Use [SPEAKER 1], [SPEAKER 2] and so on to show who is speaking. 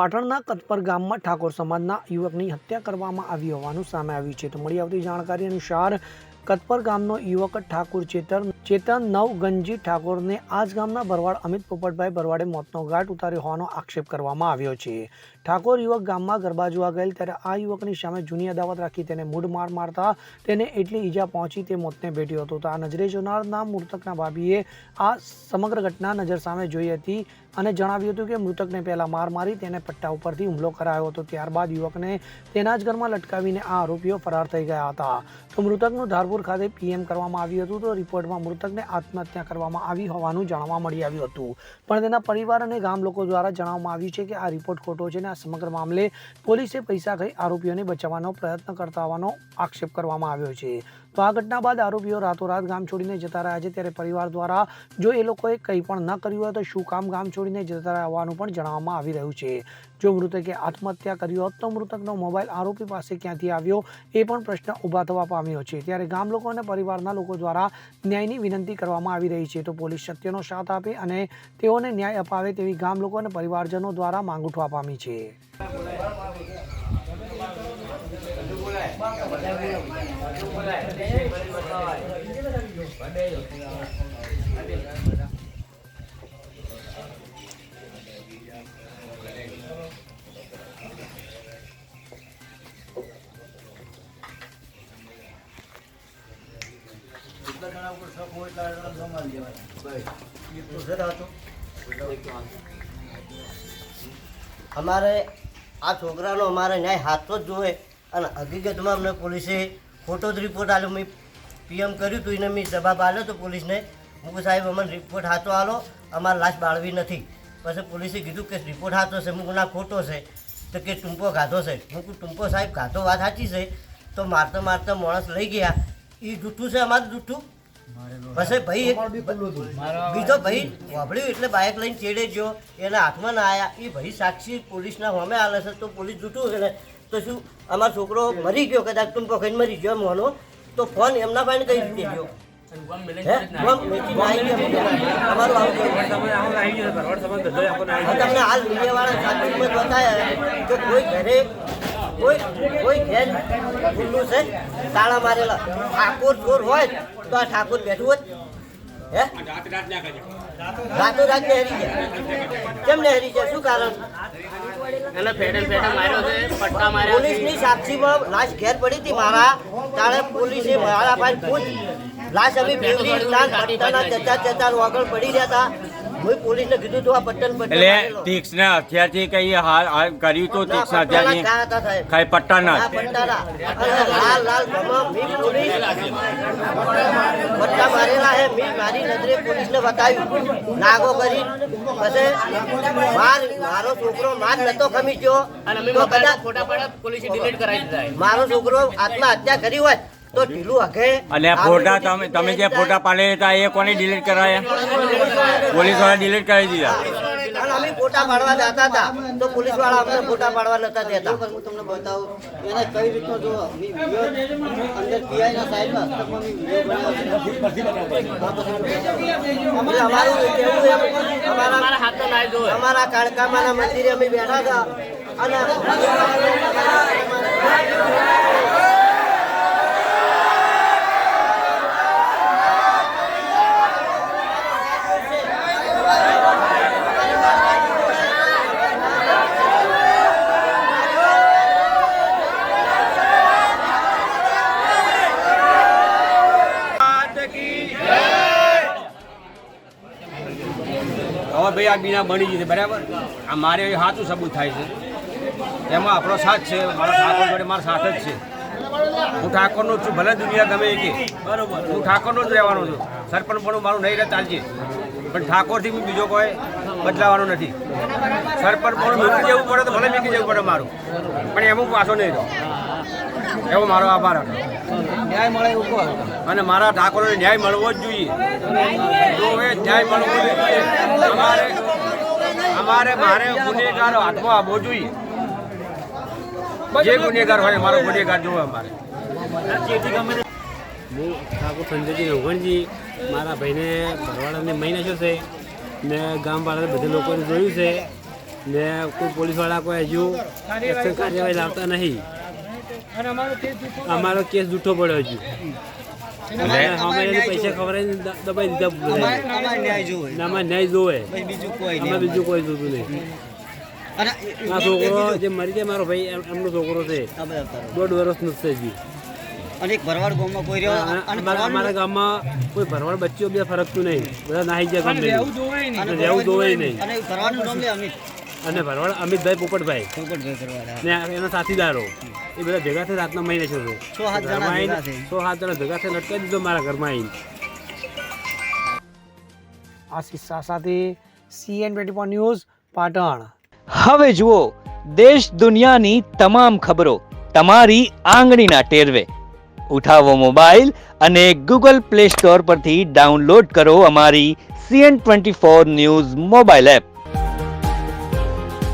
[SPEAKER 1] પાટણના કતપર ગામમાં ઠાકોર સમાજના યુવકની હત્યા કરવામાં આવી હોવાનું સામે આવ્યું છે. તો મળી આવતી જાણકારી અનુસાર કતપર ગામનો યુવક ઠાકોર ચેતન ચેતન નવગંજી ઠાકોરને આજ ગામના ભરવાડ અમિત પોપટભાઈ ભરવાડે મોતનો ઘાટ ઉતાર્યો હોવાનો આક્ષેપ કરવામાં આવ્યો છે. ઠાકોર યુવક ગામમાં ગરબા જોવા ગયેલ ત્યારે આ યુવકની સામે જૂની અદાવત રાખી તેને મૂઢ માર મારતા તેને એટલી ઈજા પહોંચી તે મોતને ભેટ્યો હતો. તો આ નજરે જોનારના મૃતકના ભાભીએ આ સમગ્ર ઘટના નજર સામે જોઈ હતી અને જણાવ્યું હતું કે મૃતકને પહેલાં માર મારી તેને પટ્ટા ઉપરથી હુમલો કરાયો હતો. ત્યારબાદ યુવકને તેના જ ઘરમાં લટકાવીને આ આરોપીઓ ફરાર થઈ ગયા હતા. તો મૃતકનું ધારપુર ખાતે પીએમ કરવામાં આવ્યું હતું. તો રિપોર્ટમાં મૃતકને આત્મહત્યા કરવામાં આવી હોવાનું જાણવા મળી આવ્યું હતું. પણ તેના પરિવાર અને ગામ લોકો દ્વારા જણાવવામાં આવ્યું છે કે આ રિપોર્ટ ખોટો છે અને આ સમગ્ર મામલે પોલીસે પૈસા ખાઈ આરોપીઓને બચાવવાનો પ્રયત્ન કરતા હોવાનો આક્ષેપ કરવામાં આવ્યો છે. તો આ ઘટના બાદ આરોપીઓ રાતોરાત ગામ છોડીને જતા રહ્યા છે. ત્યારે પરિવાર દ્વારા જો એ લોકોએ કંઈ પણ ન કર્યું હોય તો શું કામ ગામ છોડીને જતા રહ્યા હોવાનું પણ જણાવવામાં આવી રહ્યું છે. જો મૃતકે આત્મહત્યા કરી હોત તો મૃતકનો મોબાઈલ આરોપી પાસે ક્યાંથી આવ્યો એ પણ પ્રશ્ન ઊભા થવા પામ્યો છે. ત્યારે ગામ લોકો અને પરિવારના લોકો દ્વારા ન્યાયની વિનંતી કરવામાં આવી રહી છે તો પોલીસ સત્યનો સાથ આપે અને તેઓને ન્યાય અપાવે તેવી ગામ લોકો અને પરિવારજનો દ્વારા માંગ ઉઠવા પામી છે.
[SPEAKER 2] અમારે આ છોકરાનો અમારે ન્યાય હાથો જ જોવે અને હકીકતમાં અમને પોલીસે ખોટો જ રિપોર્ટ આપ્યો. મેં પીએમ કર્યું હતું, એને મેં જવાબ આલ્યો તો પોલીસને. હું સાહેબ, અમને રિપોર્ટ હાથો આલો. અમારે લાશ બાળવી નથી. પછી પોલીસે કીધું કે રિપોર્ટ હાથો છે કહું ખોટો છે. તો કે ટૂંપો ગાધો છે. હું કહું ટૂંપો સાહેબ, ગાધો વાત સાચી છે. તો મારતા મારતા માણસ લઈ ગયા. એ જૂઠું છે અમારું જૂઠું પછી ભાઈ બીજો ભાઈ વાપર્યું એટલે બાઇક લઈને ચેડે ગયો. એના હાથમાં ના આવ્યા એ ભાઈ સાક્ષી પોલીસના હોમે આલે છે તો પોલીસ જૂઠું છે ને તો શું? અમારો છોકરો મરી ગયો કદાચ તું ખાઈને મરી ગયો મોનો તો ફોન એમના પાસે કઈ રીતે ગયો. તમને હાલ મીડિયાવાળા સાચું બતાવ્યા કે કોઈ ઘરે કોઈ કોઈ ઘેર ખુલ્લું છે. તાળા મારેલા. ઠાકોર ચોર હોય તો આ ઠાકોર બેઠું હોત હે? રાતો રાત હેરી ગયા કેમ ને હેરી ગયા શું કારણ?
[SPEAKER 3] એને ફેડે ફેડે માર્યો છે પટ્ટા માર્યા
[SPEAKER 2] પોલીસની સાક્ષીમાં લાશ ઘેર પડી હતી મારા. તાળે પોલીસે મારા ભાઈ પૂછ. લાશ અમે બેવડી તાન પટ્ટાના ચચા ચચા આગળ પડી રહ્યા હતા. મેં પોલીસને કીધું તું આ પટ્ટન પટ્ટન
[SPEAKER 4] એટલે તીક્ષ્ણ હથિયારથી કઈ હાલ કર્યું તો તીક્ષ્ણ હથિયારથી. ખાઈ પટ્ટાના
[SPEAKER 2] આ પટ્ટાના. અને લાલ લાલ ગમા મી પોલીસ પટ્ટા મારેલા હે મી મારી નજરે પોલીસને બતાવ્યું નાગો કરી માર મારો છોકરો માર નતો ખમી ગયો
[SPEAKER 3] અને અમે
[SPEAKER 2] તો
[SPEAKER 3] મોબાઈલમાં
[SPEAKER 2] કદાચ
[SPEAKER 3] ફોટા પાડ્યા પોલીસે ડિલીટ કરાવી દીધા એ.
[SPEAKER 2] મારો છોકરો આત્મહત્યા કરી હોત તો ઢીલું હકે
[SPEAKER 4] અને ફોટા તમે તમે જે ફોટા પાડેલા હતા એ કોને ડિલીટ કરાયા? પોલીસવાળા ડિલીટ કરી દીધા.
[SPEAKER 2] અને અમે ફોટા પાડવા જતા હતા. તો પોલીસવાળા અમને ફોટા પાડવા નતા દેતા. હું તમને બતાવું. એને કઈ રીતનો જો અંદર પીઆઈ ના સાઈડમાં અમારું કેવું એમ અમારા
[SPEAKER 3] અમારા હાથનો નાય જોવે
[SPEAKER 2] અમારા કાળકામાના મંદિરે અમે બેઠા હતા. અને
[SPEAKER 5] હવે ભાઈ આ બીના બની જશે બરાબર? આ મારે સાચું સબૂત થાય છે. એમાં આપણો સાથ છે મારા ઠાકોર જોડે મારો સાથ જ છે. હું ઠાકોરનો છું ભલે દુનિયા ગમે કે બરાબર. હું ઠાકોરનો જ રહેવાનો છું. સરપંચ પણ મારું નહીં રહે ચાલશે. પણ ઠાકોરથી હું બીજો કોઈ બદલાવાનો નથી. સરપંચ પણ મૂકી જવું પડે તો ભલે મૂકી જવું પડે મારું. પણ એમાં હું પાછો નહીં રહો. એવો મારો આભાર. હતો ન્યાય મળે એવું અને મારા ઠાકોરને ન્યાય મળવો જ જોઈએ. તો એ ન્યાય મળવો જ જોઈએ. અમારે અમારે મારે ગુનેગાર હાથમાં આવવો જોઈએ. જે ગુનેગાર હોય મારો ગુનેગાર જોવે અમારે.
[SPEAKER 6] હું ઠાકોર સંજયજી રઘુવણજી મારા ભાઈને ભરવાડાને મહિના નાખ્યો છે મેં ગામવાળા બધા લોકોને જોયું છે. ને કોઈ પોલીસવાળા કોઈ હજુ કાર્યવાહી લાવતા નહીં. અમારો કેસ જૂઠો પડ્યો. એને પૈસા દ- દબાઈ દીધા અમારે ન્યાય જોવે. અમે બીજું કોઈ જોતું નહીં. આ છોકરો જે મરી જાય મારો ભાઈ એમનો છોકરો છે. દોઢ વર્ષનો જ છે
[SPEAKER 2] અને એક ભરવાડ ગામમાં કોઈ
[SPEAKER 6] અને અમારા ગામમાં કોઈ ભરવાડ બચ્ચીઓ બધા ફરકતું નહીં. બધા નાહી જાય ગામ રહેવું જોવે નહીં.
[SPEAKER 2] અને ભરવાડનું નામ લે અમિત.
[SPEAKER 6] અને ભરવાડ અમિતભાઈ પોપટભાઈ. ને એના સાથીદારો. એ બધા ભેગા થઈ રાતના મહિને છે
[SPEAKER 2] છ સાત જણા થઈ.
[SPEAKER 6] સાત જણા ભેગા થઈ અટકાવી દીધો મારા ઘરમાં આવીને.
[SPEAKER 1] આશિષ શાહ સાથે સીએન ટ્વેન્ટી ન્યૂઝ પાટણ.
[SPEAKER 7] હવે જુઓ દેશ દુનિયાની તમામ ખબરો તમારી આંગળીના ટેરવે. ઉઠાવો મોબાઈલ અને ગૂગલ પ્લે સ્ટોર પરથી ડાઉનલોડ કરો અમારી CN twenty four news mobile app.